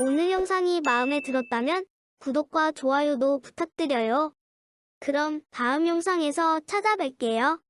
오늘 영상이 마음에 들었다면 구독과 좋아요도 부탁드려요. 그럼 다음 영상에서 찾아뵐게요.